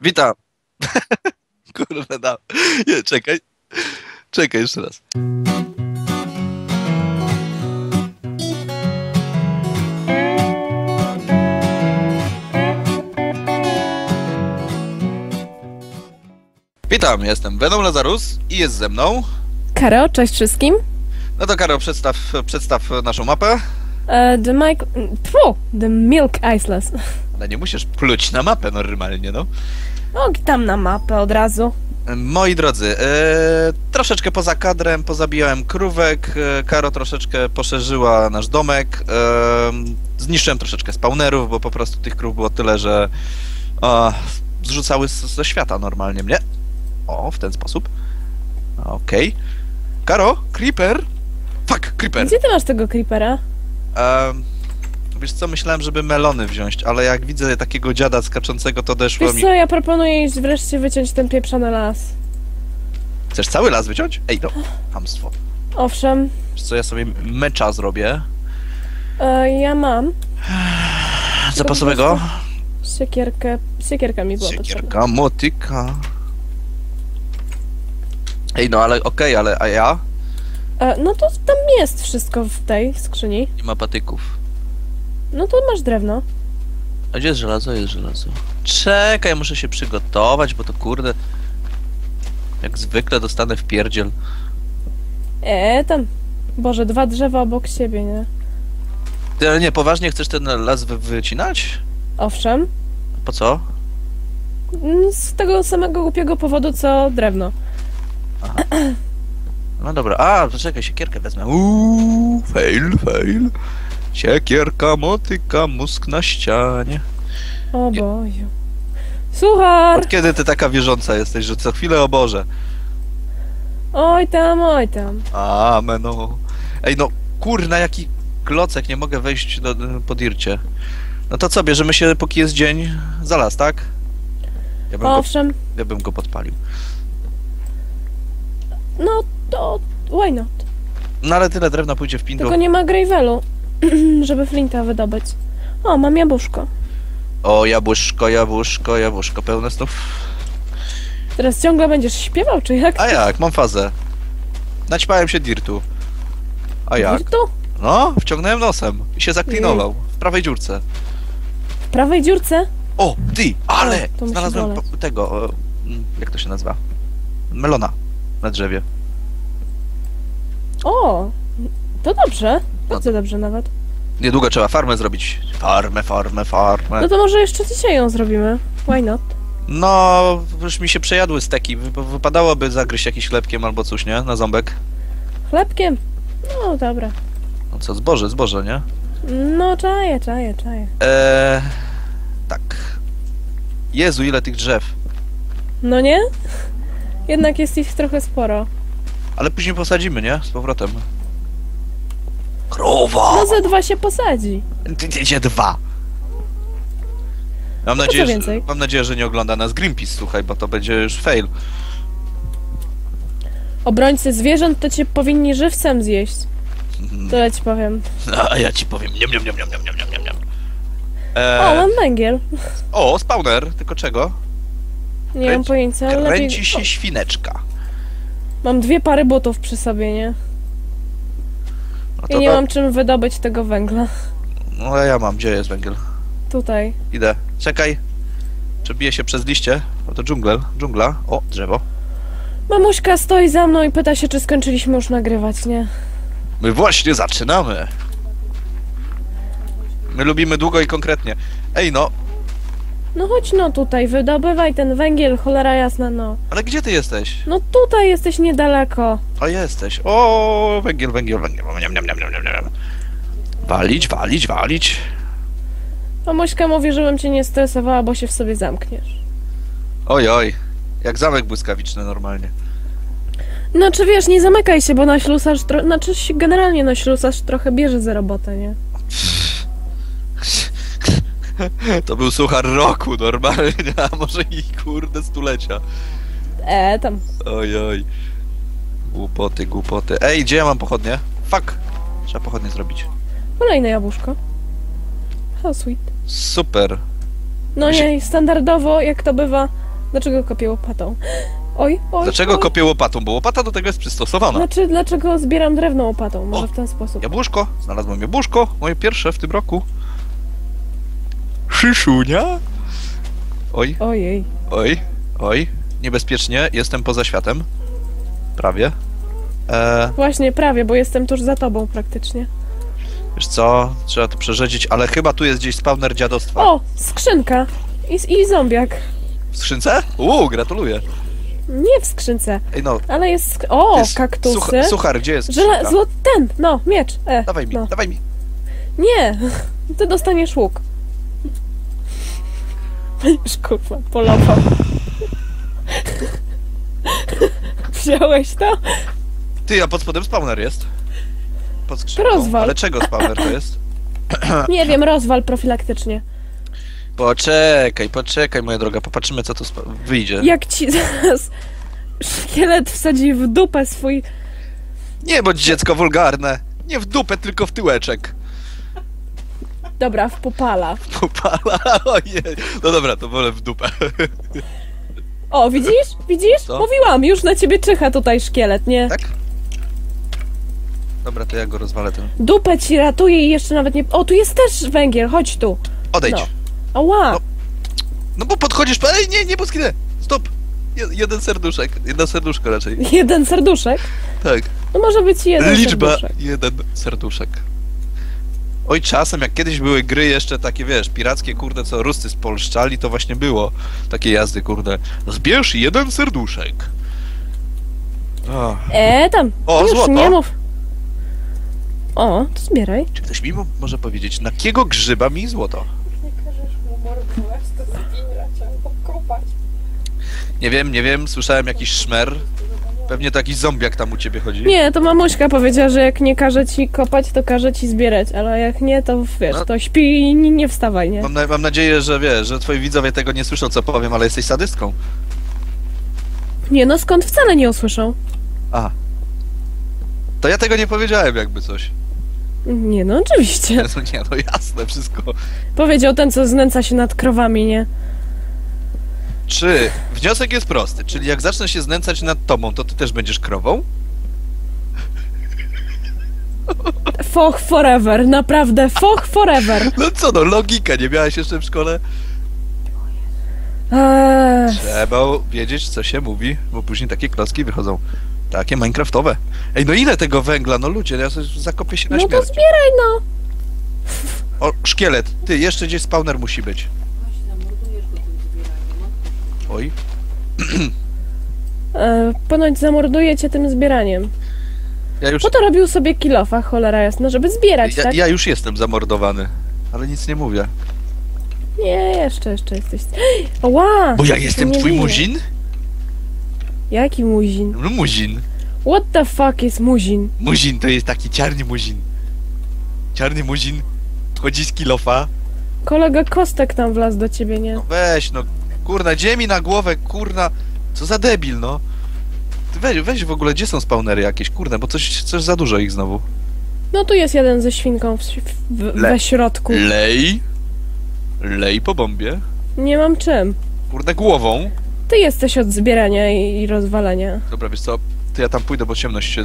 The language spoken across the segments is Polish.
Witam. Kurde, da. Nie, czekaj. Czekaj jeszcze raz. Witam, jestem Venom Lazarus i jest ze mną. Karo, cześć wszystkim. No to Karo, przedstaw, przedstaw naszą mapę. E, the Mike... Tfu, the Milk Isles. Ale nie musisz pluć na mapę normalnie, no. O, tam na mapę od razu. Moi drodzy, e, troszeczkę poza kadrem pozabijałem krówek, e, Karo troszeczkę poszerzyła nasz domek, e, zniszczyłem troszeczkę spawnerów, bo po prostu tych krów było tyle, że e, zrzucały z, ze świata normalnie mnie. O, w ten sposób. Okej. Karo, Creeper! Fuck, Creeper! Gdzie ty masz tego creepera? Em, wiesz co, myślałem, żeby melony wziąć, ale jak widzę takiego dziada skaczącego, to deszło Wiesz mi... co, ja proponuję iść wreszcie wyciąć ten pieprzony las. Chcesz cały las wyciąć? Ej, no, hamstwo. Owszem, Wiesz co, ja sobie mecza zrobię. e, ja mam Zapasowego. siekierkę. Siekierka mi była potrzebna. Siekierka, motyka. Ej, no ale okej, ale a ja? E, no to tam jest wszystko w tej skrzyni. Nie ma patyków. No to masz drewno. A gdzie jest żelazo? Jest żelazo. Czekaj, muszę się przygotować, bo to kurde... Jak zwykle dostanę w pierdziel. E, tam. Boże, dwa drzewa obok siebie, nie? Ty, ale nie, poważnie chcesz ten las wy wycinać? Owszem. Po co? Mm, Z tego samego głupiego powodu, co drewno. No dobra, a, to czekaj, siekierkę wezmę. Uuu, fail, fail. Siekierka, motyka, mózg na ścianie. O. Boziu. Suchar! Od kiedy ty taka wierząca jesteś, że co chwilę o Boże? Oj tam, oj tam. Amen, no. Ej, no, kurna, jaki klocek, nie mogę wejść do, po dircie. No to co, bierzemy się, póki jest dzień, za las, tak? Ja bym, go, Owszem. ja bym go podpalił. No to why not? No ale tyle drewna pójdzie w pindu. Tylko nie ma gravelu, żeby flinta wydobyć. O, mam jabłuszko. O, jabłuszko, jabłuszko, jabłuszko, pełne snów. Teraz ciągle będziesz śpiewał, czy jak? A jak, mam fazę. Naćpałem się dirtu. A jak? Wirtu? No, wciągnąłem nosem i się zaklinował. W prawej dziurce. W prawej dziurce? O, ty, ale! O, Znalazłem tego, mm, jak to się nazywa? Melona na drzewie. O, to dobrze. No Bardzo dobrze nawet. Niedługo trzeba farmę zrobić. Farmę, farmę, farmę. No to może jeszcze dzisiaj ją zrobimy. Why not? No, już mi się przejadły steki. Wy- Wypadałoby zagryźć jakiś chlebkiem albo coś, nie? Na ząbek. Chlebkiem? No dobra. No co, zboże, zboże, nie? No czaję, czaję, czaję. Eee, tak. Jezu, ile tych drzew. No nie? Jednak jest ich trochę sporo. Ale później posadzimy, nie? Z powrotem. Krowa! No ze dwa się posadzi. Gdzie dwa? Mam no nadzieję, że, mam nadzieję, że nie ogląda nas Greenpeace, słuchaj, bo to będzie już fail. Obrońcy zwierząt to cię powinni żywcem zjeść. Mhm. To ja ci powiem. No, a ja ci powiem. Niam, niam, niam, niam, niam, niam, niam. Eee... O, mam węgiel. O, spawner, tylko czego? Nie Kręci... mam pojęcia, ale Kręci lepiej... się o. świneczka. Mam dwie pary butów przy sobie, nie? I to nie tak- mam czym wydobyć tego węgla. No ja mam, gdzie jest węgiel? Tutaj. Idę. Czekaj. Przebiję się przez liście. O, to dżungla. Dżungla. O, drzewo. Mamuśka stoi za mną i pyta się, czy skończyliśmy już nagrywać, nie? My właśnie zaczynamy. My lubimy długo i konkretnie. Ej, no, No chodź no tutaj, wydobywaj ten węgiel, cholera jasna, no. ale gdzie ty jesteś? No tutaj jesteś niedaleko. O, jesteś. O, węgiel, węgiel, węgiel. Niam, niam, niam, niam, niam. Walić, walić, walić. Mamuśka mówi, żebym cię nie stresowała, bo się w sobie zamkniesz. Oj, oj. Jak zamek błyskawiczny normalnie. No czy wiesz, nie zamykaj się, bo na ślusarz, tro... znaczy generalnie na ślusarz trochę bierze za robotę, nie? To był suchar roku normalnie, a może i kurde stulecia. E, tam. Oj, oj. Głupoty, głupoty. Ej, gdzie ja mam pochodnie? Fuck. Trzeba pochodnie zrobić. Kolejne jabłuszko. How sweet. Super. No nie, standardowo, jak to bywa, Dlaczego kopię łopatą? Oj, oj. Dlaczego oj. kopię łopatą? Bo łopata do tego jest przystosowana. Znaczy, dlaczego zbieram drewno łopatą? Może O, w ten sposób. Jabłuszko, znalazłem jabłuszko, moje pierwsze w tym roku. Szyszunia? Oj, Ojej. oj, oj, niebezpiecznie, jestem poza światem. Prawie. E, Właśnie, prawie, bo jestem tuż za tobą praktycznie. wiesz co, trzeba to przerzedzić, ale chyba tu jest gdzieś spawner dziadostwa. O, skrzynka. I, i zombiak. W skrzynce? Uuu, gratuluję. Nie w skrzynce, Ej no, ale jest... sk- O, jest kaktusy. Suchar, suchar, gdzie jest Żele... skrzynka? Zło... Ten, no, miecz. E, Dawaj mi, no. dawaj mi. Nie, ty dostaniesz łuk. Już kurwa, polował. Wziąłeś to? Ty, a pod spodem spawner jest. Pod skrzynką. rozwal. Ale czego spawner to jest? Nie wiem, rozwal profilaktycznie. Poczekaj, poczekaj, moja droga, popatrzymy co tu wyjdzie. Jak ci zaraz szkielet wsadzi w dupę swój... Nie bądź dziecko wulgarne. Nie w dupę, tylko w tyłeczek. Dobra, w popala. Popala, ojej. No dobra, to wolę w dupę. O, widzisz? Widzisz? Co? Mówiłam, już na ciebie czyha tutaj szkielet, nie? Tak? Dobra, to ja go rozwalę ten. Dupę ci ratuje i jeszcze nawet nie... O, tu jest też węgiel, chodź tu. Odejdź. No. No, Ała, No. bo podchodzisz, po- ej, nie, nie poskinę. Stop. Je, jeden serduszek, jedno serduszko raczej. jeden serduszek. Tak. No może być jeden Liczba serduszek. jeden serduszek. Oj, czasem, jak kiedyś były gry jeszcze takie, wiesz, pirackie, kurde, co Ruscy spolszczali, to właśnie było takie jazdy, kurde. Zbierz jeden serduszek. O, E, tam. O, już złoto. nie mów. O, to zbieraj. czy ktoś mi mo- może powiedzieć, na kiego grzyba mi złoto? Nie każesz mu mordować, to trzeba kopać. Nie wiem, nie wiem, słyszałem jakiś szmer. Pewnie to jakiś zombiak tam u ciebie chodzi. Nie, to mamuśka powiedziała, że jak nie każe ci kopać, to każe ci zbierać, ale jak nie, to wiesz, No. to śpi i nie, nie wstawaj, nie? Mam, na, mam nadzieję, że wiesz, że twoi widzowie tego nie słyszą, co powiem, ale jesteś sadystką. Nie, no skąd wcale nie usłyszą? A. To ja tego nie powiedziałem, jakby coś. Nie, no oczywiście. No nie, no jasne, wszystko. Powiedział ten, co znęca się nad krowami, nie? Czy wniosek jest prosty, czyli jak zacznę się znęcać nad tobą, to ty też będziesz krową? Foch forever, naprawdę, foch forever. No co no, logika, nie miałeś jeszcze w szkole? Eee, Trzeba wiedzieć, co się mówi, bo później takie klocki wychodzą. Takie minecraftowe. Ej, no ile tego węgla? No ludzie, ja sobie zakopię się na no to śmierć. zbieraj, no. O, szkielet. Ty, jeszcze gdzieś spawner musi być. Oj. E, ponoć zamorduje cię tym zbieraniem. Ja już, Po to robił sobie kilofa, cholera jasna, żeby zbierać, ja, tak? ja już jestem zamordowany. Ale nic nie mówię. Nie, jeszcze, jeszcze jesteś... Ła! Bo ja jestem twój miłe. muzin? Jaki muzin? No muzin. What the fuck is muzin? Muzin to jest taki czarny muzin. Czarny muzin chodzi z kilofa. Kolega Kostek tam wlazł do ciebie, nie? No weź no, kurna, ziemi na głowę, kurna. Co za debil, no. Ty weź, weź w ogóle, gdzie są spawnery jakieś, kurde, bo coś, coś za dużo ich znowu. No tu jest jeden ze świnką w, w, Le- we środku. Lej. Lej po bombie. Nie mam czym. Kurde, głową. Ty jesteś od zbierania i, i rozwalania. Dobra, wiesz co, to ja tam pójdę, bo ciemność się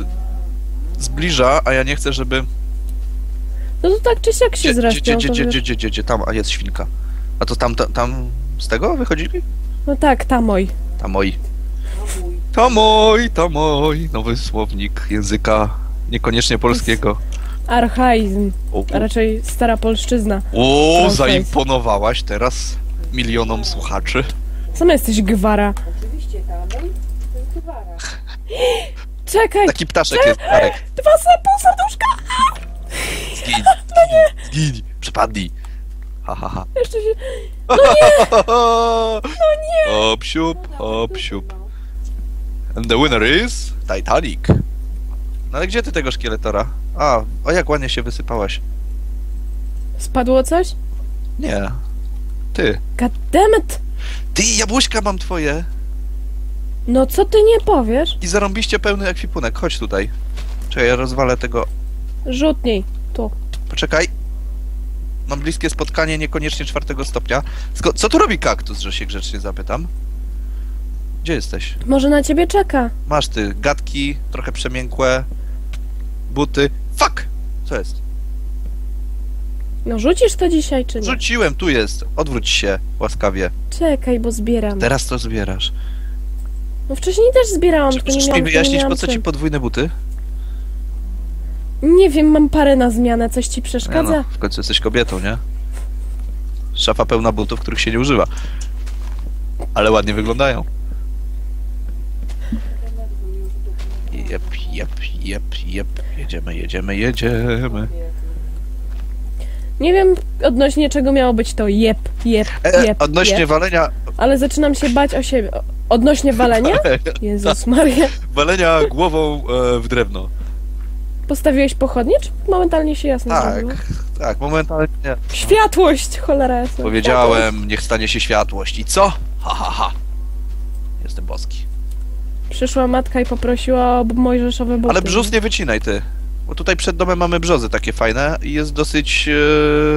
zbliża, a ja nie chcę, żeby... No to tak czy siak się Gdzie, gdzie, zresztą. gdzie, gdzie, gdzie, gdzie, gdzie, gdzie, tam, a jest świnka. A to tam, tam, tam z tego wychodzili? No tak, tamoj. Mój, to mój nowy słownik języka niekoniecznie polskiego. Archaizm. O, A raczej stara polszczyzna. o zaimponowałaś teraz milionom słuchaczy. Sama jesteś gwara. Oczywiście ta mój, to jest gwara. Czekaj, Taki ptaszek jest, Darek. dwa pół serduszka! Zgiń, zgiń, zgiń, przepadnij. Ha, ha, ha. Jeszcze się... No nie! Hop, siup, hop, siup. And the winner is Titanic. No ale gdzie ty tego szkieletora? A, o jak ładnie się wysypałaś. Spadło coś? Nie. Ty. God damn it! Ty, jabłuszka mam twoje. No co ty nie powiesz? I zarąbiście pełny ekwipunek. Chodź tutaj. Czekaj, ja rozwalę tego. Rzutniej. Tu. Poczekaj. Mam bliskie spotkanie, niekoniecznie czwartego stopnia. Co tu robi kaktus, że się grzecznie zapytam? Gdzie jesteś? Może na ciebie czeka. Masz ty gadki, trochę przemiękłe, buty. Fuck! Co jest? No rzucisz to dzisiaj, czy nie? Rzuciłem, tu jest. Odwróć się łaskawie. Czekaj, bo zbieram. Teraz to zbierasz. No wcześniej też zbierałam, Czy tylko nie miałam, mi tylko nie wyjaśnić, po co ci czym. podwójne buty? Nie wiem, mam parę na zmianę, coś ci Nie przeszkadza? no, w końcu jesteś kobietą, nie? Szafa pełna butów, których się nie używa. Ale ładnie wyglądają. Jep, jep, jep, jep. Jedziemy, jedziemy, jedziemy. Nie wiem odnośnie czego miało być to jep, jep, E, jep, odnośnie jep, walenia, ale zaczynam się bać o siebie. Odnośnie walenia? Jezus Maria. walenia głową e, w drewno. Postawiłeś pochodnie, czy momentalnie się jasno Tak, zrobiło? tak, momentalnie. Światłość, cholera jasna. Powiedziałem, niech stanie się światłość. I co? Ha, ha, ha. Jestem boski. Przyszła matka i poprosiła o mojżeszowe buty. Ale brzus nie wycinaj ty. Bo tutaj przed domem mamy brzozy takie fajne i jest dosyć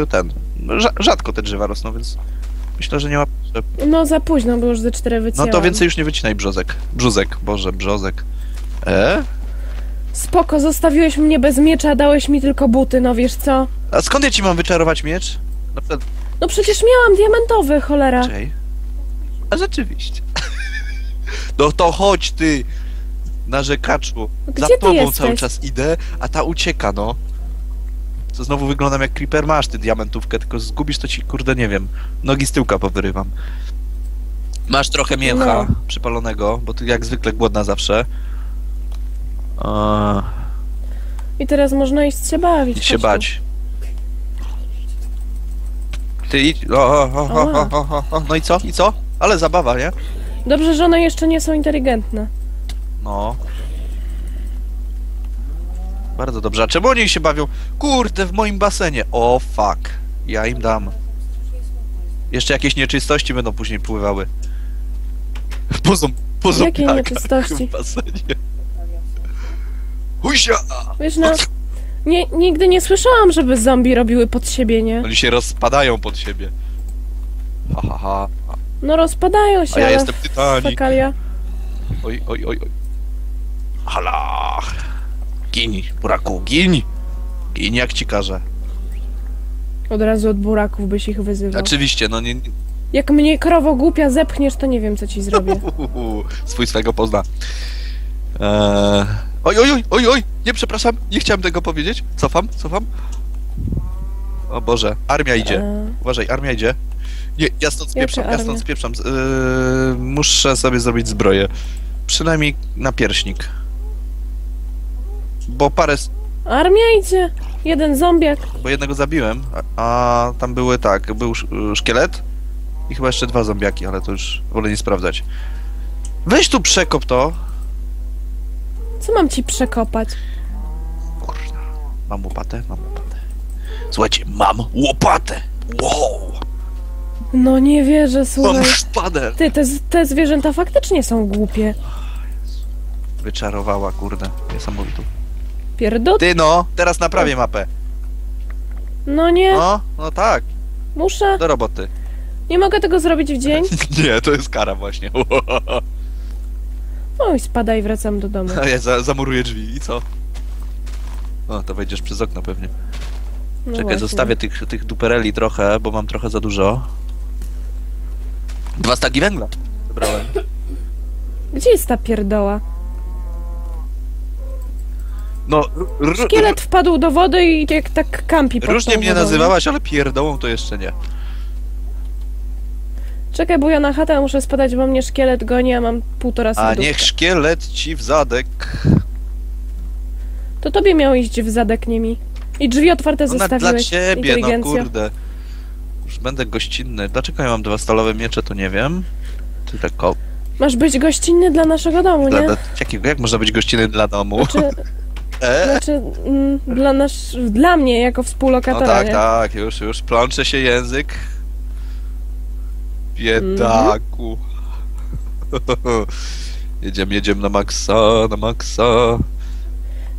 e, ten. Rza- rzadko te drzewa rosną, więc myślę, że nie ma potrzeb. No za późno, bo już ze cztery No wycięłam. to więcej już nie wycinaj brzozek. Brzuzek, boże, brzozek. E? Spoko, zostawiłeś mnie bez miecza, dałeś mi tylko buty, no wiesz co? A skąd ja ci mam wyczarować miecz? Na przykład, No przecież miałam diamentowy, cholera. Czej. A rzeczywiście. No to chodź ty, narzekaczu. Gdzie Za ty tobą jesteś? cały czas idę, a ta ucieka, no. Co znowu wyglądam jak creeper, masz ty diamentówkę, tylko zgubisz to ci, kurde, nie wiem, nogi z tyłka powyrywam. Masz trochę mięcha No. przypalonego, bo ty jak zwykle głodna zawsze. A... I teraz można iść się bawić. Idź się bać. Ty idź... O, o, o, o, o, o, o, No i co? I co? Ale zabawa, nie? Dobrze, że one jeszcze nie są inteligentne. No. Bardzo dobrze. A czemu oni się bawią? Kurde, w moim basenie. O, fuck. Ja im dam. Jeszcze jakieś nieczystości będą później pływały. Pozą, pozą Jakie nieczystości? w basenie. Husia! Wiesz, no... Nie, nigdy nie słyszałam, żeby zombie robiły pod siebie, nie? Oni się rozpadają pod siebie. Ha, ha, ha. No rozpadają się, A ja ale... jestem Titanic. Fekalia. Oj, oj, oj, oj. Hala. Gin, buraku, gin. Gin jak ci każę. Od razu od buraków byś ich wyzywał. Oczywiście, no nie, nie, Jak mnie krowo głupia zepchniesz, to nie wiem, co ci zrobię. Swój swego pozna. Eee... Oj, oj, oj, oj, oj, nie przepraszam, nie chciałem tego powiedzieć. Cofam, cofam. O Boże, armia idzie. E, Uważaj, armia idzie. Nie, ja stąd spieprzam, ja stąd spieprzam. Eee, muszę sobie zrobić zbroję. Przynajmniej na pierśnik. Bo parę, armia idzie. Jeden zombiak. bo jednego zabiłem, a, a tam były tak, był sz- szkielet i chyba jeszcze dwa zombiaki, ale to już wolę nie sprawdzać. Weź tu przekop to. Co mam ci przekopać? Kurna. Mam łopatę? Mam łopatę. Słuchajcie, mam łopatę! Wow! No nie wierzę, słuchaj. Mam szpadę! Ty, te, te zwierzęta faktycznie są głupie. Wyczarowała, kurde. Niesamowitą. Pierdut? Ty no, teraz naprawię mapę. No nie, No, no tak, muszę. do roboty. Nie mogę tego zrobić w dzień. Nie, to jest kara właśnie. Oj, spadaj, wracam do domu. A ja za, zamuruję drzwi i co? O, to wejdziesz przez okno pewnie. No Czekaj, właśnie. zostawię tych, tych dupereli trochę, bo mam trochę za dużo. Dwa stagi węgla wybrałem. Gdzie jest ta pierdoła? No, Szkielet wpadł do wody i jak tak kampi pod różnie tą mnie wodą, nazywałaś, ale pierdołą to jeszcze nie. Czekaj, bo ja na chatę muszę spadać, bo mnie szkielet goni, a mam półtora A serduszka. niech szkielet ci w zadek. To tobie miał iść w zadek, nie mi. I drzwi otwarte No na, dla zostawiłeś. ciebie, no kurde. Już będę gościnny. Dlaczego ja mam dwa stalowe miecze, to nie wiem. Ty tak o, Masz być gościnny dla naszego domu, dla, nie? dla, jakiego, jak można być gościnny dla domu? Znaczy, E? znaczy mm, dla, nasz, dla mnie jako No współlokatora, tak, nie? tak, już, już plącze się język. Biedaku. jedziemy, jedziemy na maksa, na maksa.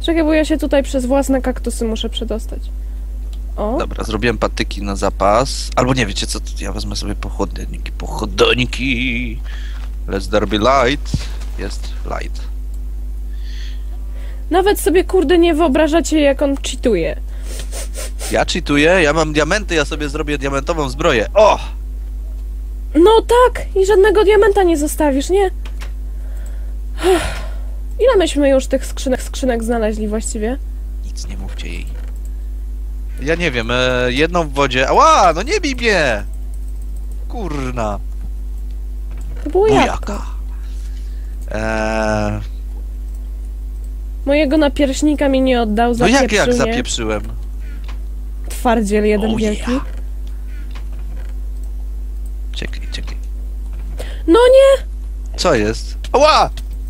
Czekaj, bo ja się tutaj przez własne kaktusy muszę przedostać. O, Dobra, zrobiłem patyki na zapas. Albo nie, wiecie co, ja wezmę sobie pochodniki, pochodniki. Let's there be light. Jest light. Nawet sobie kurde nie wyobrażacie, jak on cheatuje. Ja cheatuję, ja mam diamenty, ja sobie zrobię diamentową zbroję. O! No tak, i żadnego diamenta nie zostawisz, nie? Ile myśmy już tych skrzynek, skrzynek znaleźli właściwie? Nic nie mówcie jej. Ja nie wiem, e, jedną w wodzie. Ała, no nie bij mnie! Kurna. To było jabłko. Eee, Mojego napierśnika mi nie oddał, no zapieprzył jak, jak mnie. zapieprzyłem? Twardziel jeden wielki. yeah. Czekaj, czekaj. No nie! Co jest? Ała!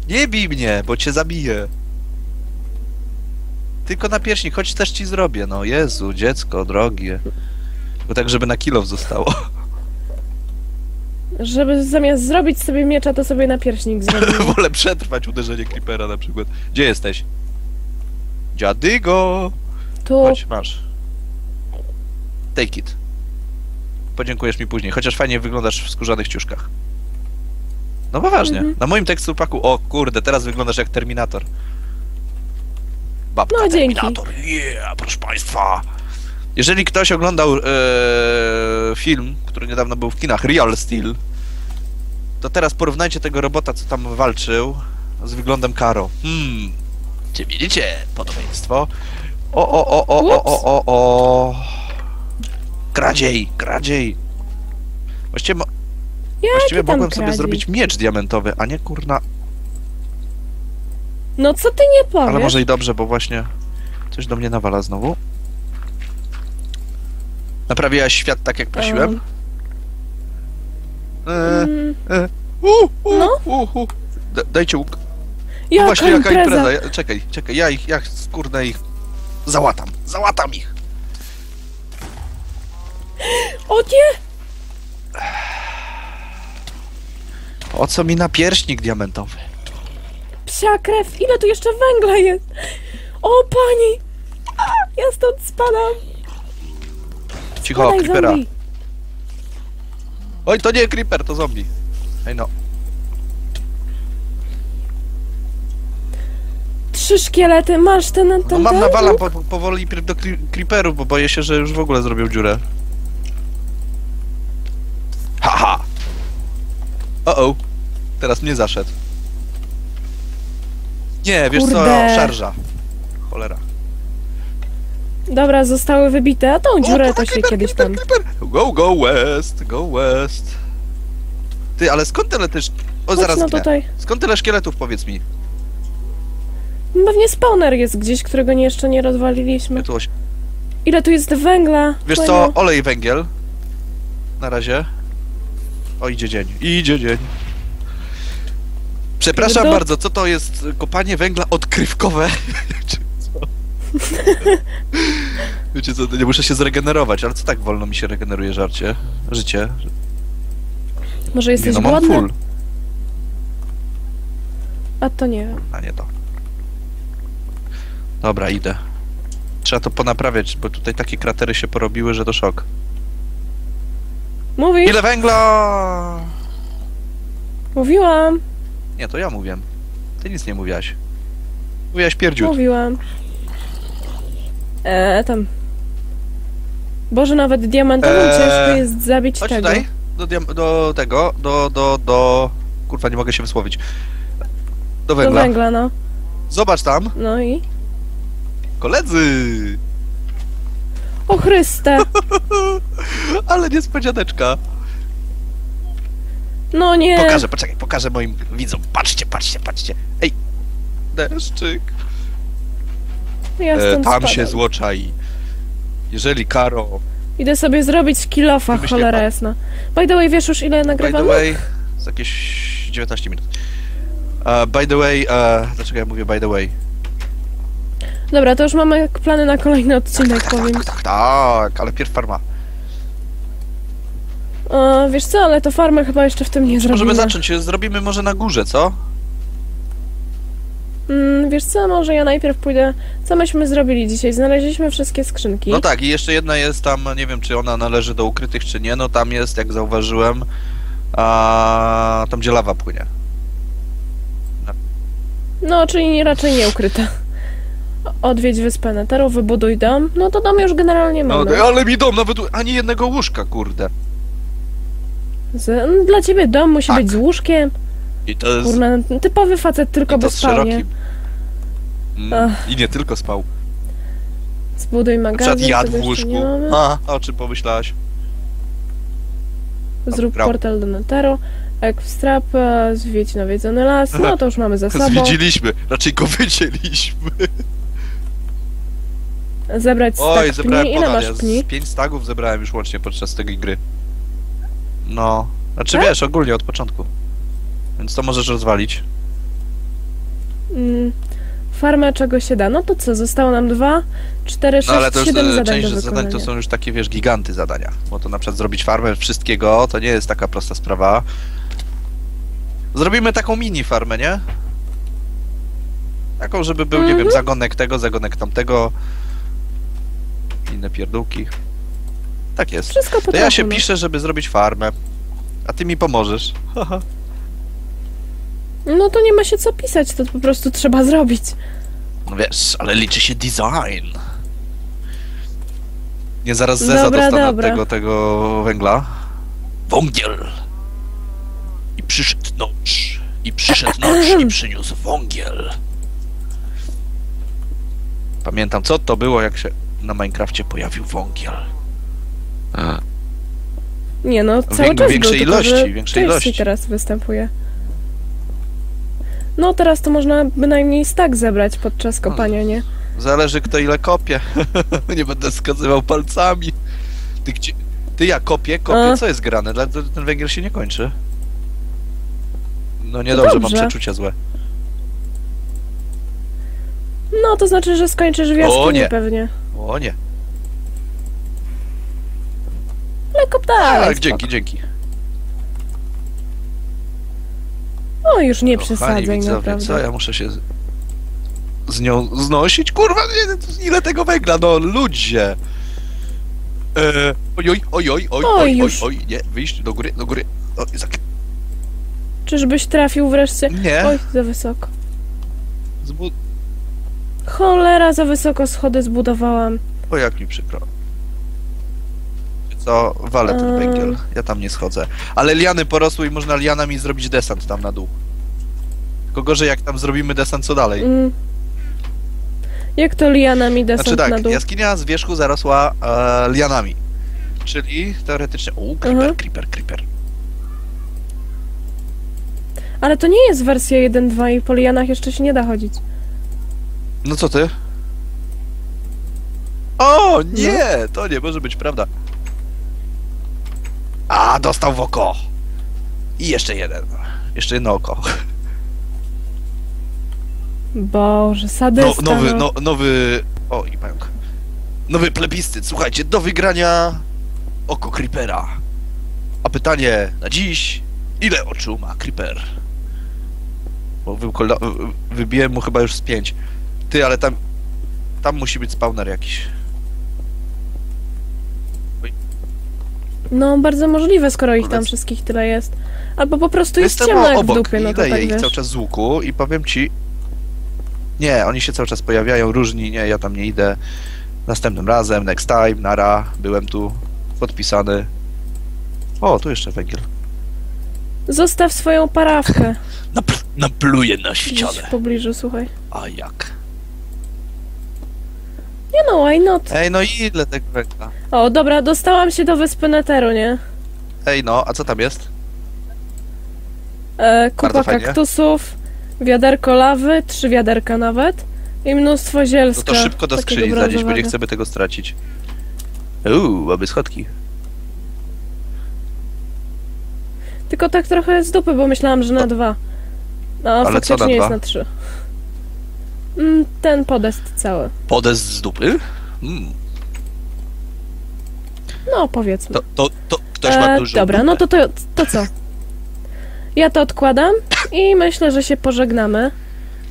Nie bij mnie, bo cię zabiję. Tylko na pierśnik, choć też ci zrobię, no Jezu, dziecko drogie. Bo tak, żeby na kilo zostało. Żeby zamiast zrobić sobie miecza, to sobie napierśnik zrobił. Wolę przetrwać uderzenie creepera na przykład. Gdzie jesteś? Dziadygo! Tu. Chodź, masz. Take it. Podziękujesz mi później, chociaż fajnie wyglądasz w skórzanych ciuszkach. No poważnie. Mhm. Na moim teksturpaku, o kurde, teraz wyglądasz jak Terminator. Babka No, dzięki. Terminator, yeah, proszę państwa. Jeżeli ktoś oglądał e, film, który niedawno był w kinach, Real Steel, to teraz porównajcie tego robota, co tam walczył, z wyglądem Karo. Hmm, czy widzicie podobieństwo? O, o, o, o, o, o, o, o. Kradziej, kradziej. Właściwie, właściwie mogłem sobie zrobić miecz diamentowy, a nie kurna. No co ty nie powiesz? Ale może i dobrze, bo właśnie coś do mnie nawala znowu. Naprawiłaś świat tak, jak prosiłem? Eee, Mm, e, u, u, No. u, u. Da- Dajcie łuk. No Jaka właśnie, jaka impreza? impreza. Ja, czekaj, czekaj, ja ich, ja skórne ich załatam. Załatam ich. O nie! Po co mi napierśnik diamentowy? Psia krew! Ile tu jeszcze węgla jest? O pani! A, ja stąd spadam! Cicho, Spadaj, creepera. zombie. Oj, to nie creeper, to zombie. Ej no. Trzy szkielety, masz ten, ten, No ten? mam nawalam po, po, powoli do cre- creeperów, bo boję się, że już w ogóle zrobią dziurę. Haha! O o. Teraz mnie zaszedł. Nie, wiesz co, Kurde. szarża. Cholera. Dobra, zostały wybite, a tą dziurę to się kiedyś tam... Go, go west, go west. Ty, ale skąd tyle też... O, Chodź zaraz no zginę. tutaj. Skąd tyle szkieletów, powiedz mi? Pewnie spawner jest gdzieś, którego nie jeszcze nie rozwaliliśmy. Ja tu oś... Ile tu jest węgla? Wiesz Fajno. co, olej węgiel. Na razie. O, idzie dzień. Idzie dzień. Przepraszam bardzo, co to jest kopanie węgla odkrywkowe? Czy co? Wiecie co, nie muszę się zregenerować, ale co tak wolno mi się regeneruje żarcie? Życie? Może jesteś nie, no mam głodny? full. A to nie. A nie to. Dobra, idę. Trzeba to ponaprawiać, bo tutaj takie kratery się porobiły, że to szok. Mówisz? Ile węgla? Mówiłam, Nie, to ja mówię. Ty nic nie mówiłaś. Mówiłaś pierdziut. mówiłam. Eee, tam. Boże, nawet diamentową Eee, ciężko jest zabić Chodź tego. tutaj, do, do tego, do, do, do... Kurwa, nie mogę się wysłowić. Do Do węgla. węgla, no. Zobacz tam, No i? koledzy! O Chryste! Ale niespodzianeczka. No nie! Pokażę, poczekaj, pokażę moim widzom. Patrzcie, patrzcie, patrzcie. Ej, deszczyk. Ja E, tam spadam. się złoczai. Jeżeli Karo... Idę sobie zrobić kilofa, cholera jasna. By the way, wiesz już ile By the nagrywamy? way... Z jakieś 19 minut. Uh, by the way... Uh, dlaczego ja mówię by the way? Dobra, to już mamy plany na kolejny odcinek, tak, powiem. tak, tak, tak, ale pierw farma. E, wiesz co, ale to farmę chyba jeszcze w tym nie zrobimy. Możemy zacząć, zrobimy może na górze, co? Mm, wiesz co, może ja najpierw pójdę... Co myśmy zrobili dzisiaj? Znaleźliśmy wszystkie skrzynki. No tak, i jeszcze jedna jest tam, nie wiem czy ona należy do ukrytych czy nie, no tam jest, jak zauważyłem, A tam gdzie lawa płynie. No, czyli nie, raczej nie ukryte. Odwiedź wyspę Neteru, wybuduj dom. No to dom już generalnie No, mamy. ale mi dom nawet ani jednego łóżka, kurde. Z, m, dla ciebie dom musi Tak. być z łóżkiem. I to jest Kurna, typowy facet tylko i to by z spał, szerokim. Mm. I nie tylko spał. Zbuduj Na magazyn, jadł tego w łóżku. A, o czym pomyślałaś? Zrób grał. portal do Neteru. Ekstrap, zwiedź nawiedzony las. No to już mamy za sobą. Zwiedziliśmy, raczej go wycięliśmy. Zebrać Oj, stak zebrałem pni. Ja pni? z pięć stagów zebrałem już łącznie podczas tej gry. No, znaczy Tak? wiesz, ogólnie od początku. Więc to możesz rozwalić. Mm, farmę czego się da. No to co, zostało nam dwa, cztery, No ale sześć, to już siedem e, zadań część do zadań to są już takie, wiesz, giganty zadania. Bo to na przykład zrobić farmę wszystkiego, to nie jest taka prosta sprawa. Zrobimy taką mini farmę, nie? Taką, żeby był, nie wiem, Mhm. zagonek tego, zagonek tamtego. Inne pierdółki. Tak jest. Wszystko To ja się no. piszę, żeby zrobić farmę. A ty mi pomożesz. No to nie ma się co pisać, to po prostu trzeba zrobić. No wiesz, ale liczy się design. Nie zaraz zeza Dobra, dostanę od dobra. tego, tego węgla. Wągiel! I przyszedł noc. I przyszedł noc i przyniósł wągiel. Pamiętam, co to było, jak się na Minecrafcie pojawił wągiel. Nie no, cały Wiek- czas większej był, tylko, ilości, że większej ilości. teraz występuje. No teraz to można bynajmniej stak zebrać podczas kopania, nie? Zależy kto ile kopie. Nie będę wskazywał palcami. Ty gdzie... Ty ja kopię, kopię, A. co jest grane? Dla- Ten węgiel się nie kończy. No niedobrze, mam dobrze. przeczucia złe. No to znaczy, że skończysz w O, jaskini nie. pewnie. O nie. Tak, dzięki, dzięki. O, już nie Kochani przesadzaj, widzowie, naprawdę. co ja muszę się z, z nią znosić? Kurwa, nie, ile tego węgla, no ludzie. E, oj, oj, oj, oj, oj, Oj, oj, oj, już. oj, nie, wyjść do góry, do góry. O, zak... Czyżbyś trafił wreszcie? Nie, Oj, za wysoko. zbu... Cholera, za wysoko schody zbudowałam. o jak mi przykro. Co, walę ten węgiel, ja tam nie schodzę. Ale liany porosły i można lianami zrobić desant tam na dół. Tylko gorzej jak tam zrobimy desant, co dalej? Mm. Jak to lianami desant Znaczy na tak, dół? jaskinia z wierzchu zarosła e, lianami. Czyli teoretycznie. O, creeper, Mhm. creeper, creeper. Ale to nie jest wersja 1.2 i po lianach jeszcze się nie da chodzić. No co ty? O, nie! To nie może być prawda. A, dostał w oko. I jeszcze jeden. Jeszcze jedno oko. Boże, No, sadysta, nowy, no. no, nowy. O, i pająk. Nowy plebiscyt. Słuchajcie, do wygrania oko Creepera. A pytanie na dziś: ile oczu ma Creeper? Bo wybiłem mu chyba już z pięć. Ty, ale tam. Tam musi być spawner jakiś. No, bardzo możliwe, skoro ich tam Powiedz- wszystkich tyle jest. Albo po prostu jest Jestem ciemno jak w obok dupie, no to tak ich wiesz. cały czas z łuku i powiem ci. Nie, oni się cały czas pojawiają, różni, nie, ja tam nie idę. Następnym razem, next time, nara, byłem tu, podpisany. O, tu jeszcze węgiel. Zostaw swoją parawkę Napl- napluję na gdzieś ścianę. w pobliżu, słuchaj. A jak? Nie no, why not? Ej, no ile tego węgla? O, dobra, dostałam się do wyspy Neteru, nie? Ej, no, a co tam jest? E, kupa Bardzo fajnie. kaktusów, wiaderko lawy, trzy wiaderka nawet i mnóstwo No zielska. to szybko do takiego skrzyni zanieść, bo nie brązowego. chcemy tego stracić. Uuu, mamy schodki. Tylko tak trochę z dupy, bo myślałam, że na dwa. No, Ale co na faktycznie jest dwa? na trzy. Mm, Ten podest cały. Podest z dupy? Mm, No, powiedzmy. to, to, to ktoś ma E, dużo. dobra, no to, to to co? Ja to odkładam i myślę, że się pożegnamy.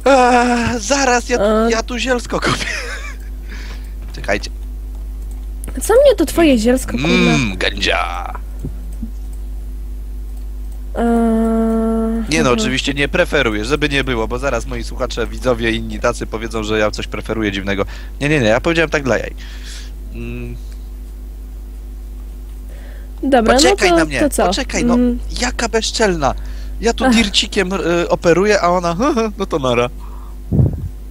Eee, zaraz, ja, E. ja tu zielsko kopię. Czekajcie. Co mnie to twoje zielsko, kurwa? Mmm, gędzia. Eee, Nie no, oczywiście nie preferuję, żeby nie było, bo zaraz moi słuchacze, widzowie i inni tacy powiedzą, że ja coś preferuję dziwnego. Nie, nie, nie, ja powiedziałem tak dla jaj. Mm, Dobra, Poczekaj no to, na mnie, to co? poczekaj, no. Mm, Jaka bezczelna. Ja tu Ach. dircikiem y, operuję, a ona, no to nara.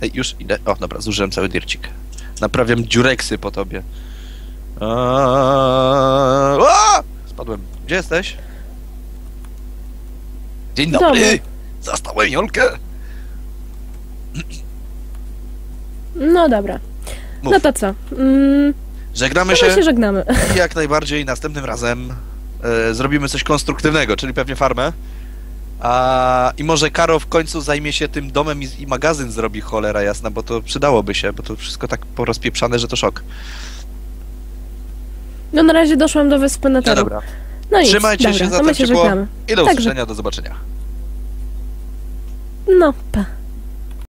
Ej, już idę. O, dobra, zużyłem cały dircik. Naprawiam dziureksy po tobie. Aaaa! Spadłem. Gdzie jesteś? Dzień dobry. domu. Zastałem Jolkę. No dobra. Mów. No to co? Mm, Żegnamy się. się żegnamy. I jak najbardziej następnym razem e, zrobimy coś konstruktywnego, czyli pewnie farmę. A, I może Karo w końcu zajmie się tym domem i, i magazyn zrobi cholera jasna, bo to przydałoby się, bo to wszystko tak porozpieprzane, że to szok. No na razie doszłam do wyspy No Neteru. dobra. No nic, Trzymajcie dobra, się to zatem my się ciepło. żegnamy. I do usłyszenia, do zobaczenia. No, pa.